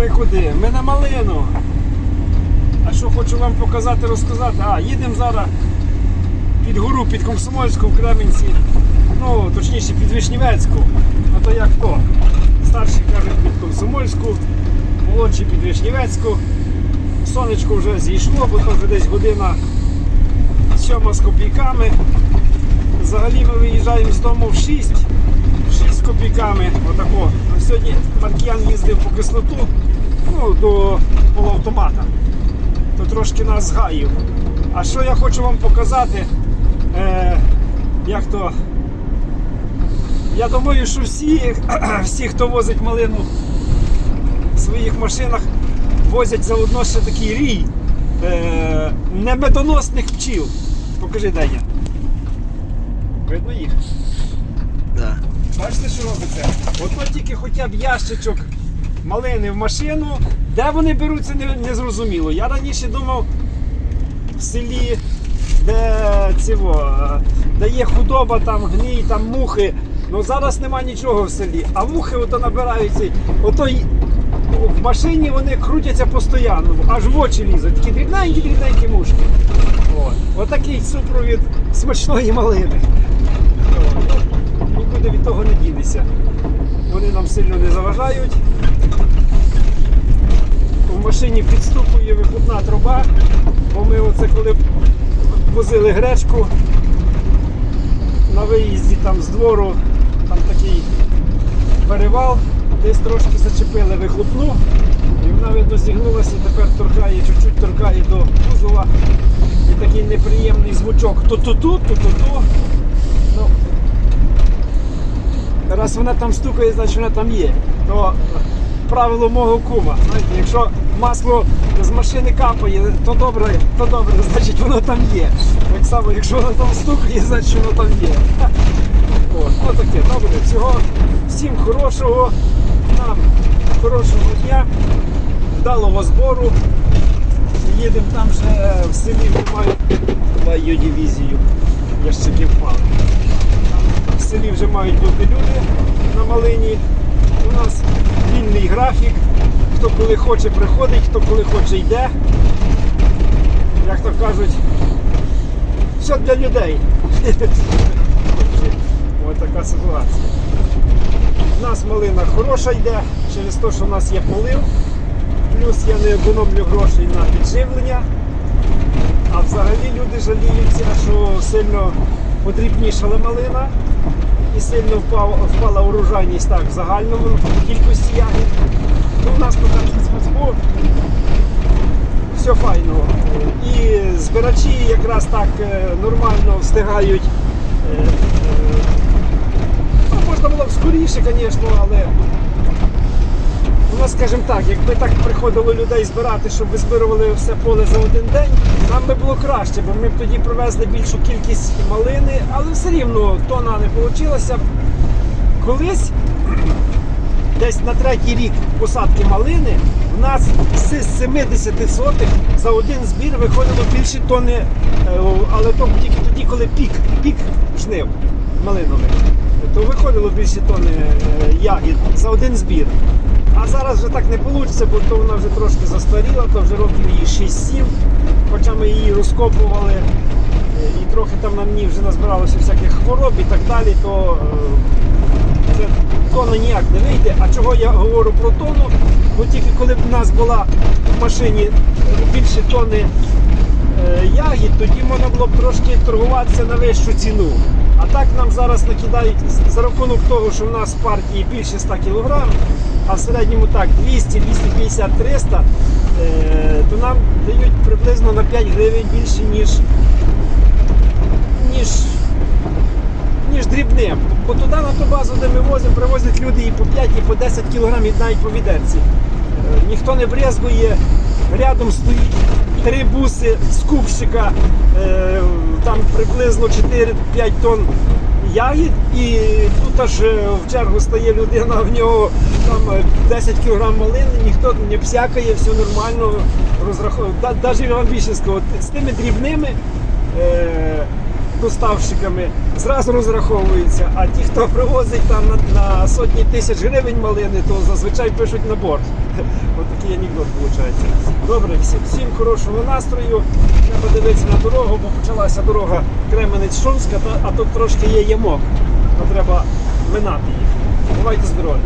ми куди? Ми на малину. А що хочу вам показати, розказати? А, їдемо зараз під гору, під Комсомольську в Кременці. Ну, точніше, під Вишнівецьку. А то як то? Старші кажуть під Комсомольську, молодші під Вишнівецьку. Сонечко вже зійшло, бо то вже десь година сьома з копійками. Взагалі ми виїжджаємо з дому в 6, в 6 з копійками. Отако. Маркіян їздив по кислоту ну, до полуавтомата. То трошки нас згаїв. А що я хочу вам показати? Е, як то. Я думаю, що всі, всі, хто возить малину в своїх машинах, возять заодно ще такий рій е, немедоносних пчіл. Покажи, Деня. Видно їх? Да. Бачите, що робиться? Ото тільки хоча б ящичок малини в машину. Де вони беруться, не, зрозуміло. Я раніше думав в селі, де цього, е, де є худоба, там гній, там мухи. Ну зараз нема нічого в селі. А мухи ото набираються. Ото в машині вони крутяться постійно, аж в очі лізуть. Такі дрібненькі, дрібненькі мушки. От. Отакий супровід смачної малини. Нікуди від того не дінешся. Вони нам сильно не заважають. В машині підступує вихлопна труба, бо ми оце коли возили гречку на виїзді там з двору, там такий перевал, десь трошки зачепили вихлопну, і вона видно зігнулася, тепер торкає, чуть-чуть торкає до кузова. І такий неприємний звучок ту-ту-ту, ту-ту-ту. Раз вона там стукає, значить вона там є. То правило мого кума. Знаєте, якщо масло з машини капає, то добре, то добре, значить воно там є. Так само, якщо воно там стукає, значить воно там є. От, отаке, добре. Всього всім хорошого, нам хорошого дня, вдалого збору. Їдемо там вже в селі мають маю дивізію. Ящики впали. Селі вже мають бути люди на малині. У нас вільний графік. Хто коли хоче приходить, хто коли хоче йде. Як то кажуть, все для людей. Ось така ситуація. У нас малина хороша йде через те, що в нас є полив. Плюс я не економлю грошей на підживлення. А взагалі люди жаліються, що сильно подрібнішала малина і сильно впав, впала урожайність так, в загальному кількості ягід. Ну, у нас поки спецбо все файно. І збирачі якраз так е, нормально встигають. е, е, Ну, можна було б скоріше, звісно, але у нас, скажімо так, якби так приходило людей збирати, щоб визбирували все поле за один день, нам би було краще, бо ми б тоді привезли більшу кількість малини, але все рівно тона не вийшло. Колись, десь на третій рік посадки малини, в нас з 70 сотих за один збір виходило більше тони, е, але то тільки тоді, коли пік, пік жнив малинових, то виходило більше тони е, ягід за один збір. А зараз вже так не вийде, бо то вона вже трошки застаріла, то вже років її 6-7, хоча ми її розкопували е, і трохи там на ній вже назбиралося всяких хвороб і так далі, то е, це тона ніяк не вийде. А чого я говорю про тону? Бо тільки коли б у нас була в машині більше тони е, ягід, тоді можна було б трошки торгуватися на вищу ціну. А так нам зараз накидають за рахунок того, що в нас в партії більше 100 кг, а в середньому так 200, 250, 300, е, то нам дають приблизно на 5 гривень більше, ніж, ніж, ніж дрібним. Бо туди на ту базу, де ми возимо, привозять люди і по 5, і по 10 кг, і навіть по відерці. Е, Ніхто не брезгує, рядом стоїть три буси скупщика, е, там приблизно 4-5 тонн ягід, і тут аж е, в чергу стає людина, в нього там е, 10 кг малини, ніхто не псякає, все нормально розраховує. Навіть вам більше скажу, з тими дрібними. Е, доставщиками, зразу розраховуються, а ті, хто привозить там на, на сотні тисяч гривень малини, то зазвичай пишуть на борт. Ось такий анекдот виходить. Добре, всім, всім хорошого настрою. Треба дивитися на дорогу, бо почалася дорога Кременець-Шумська, а тут трошки є ямок, то треба минати їх. Бувайте здорові!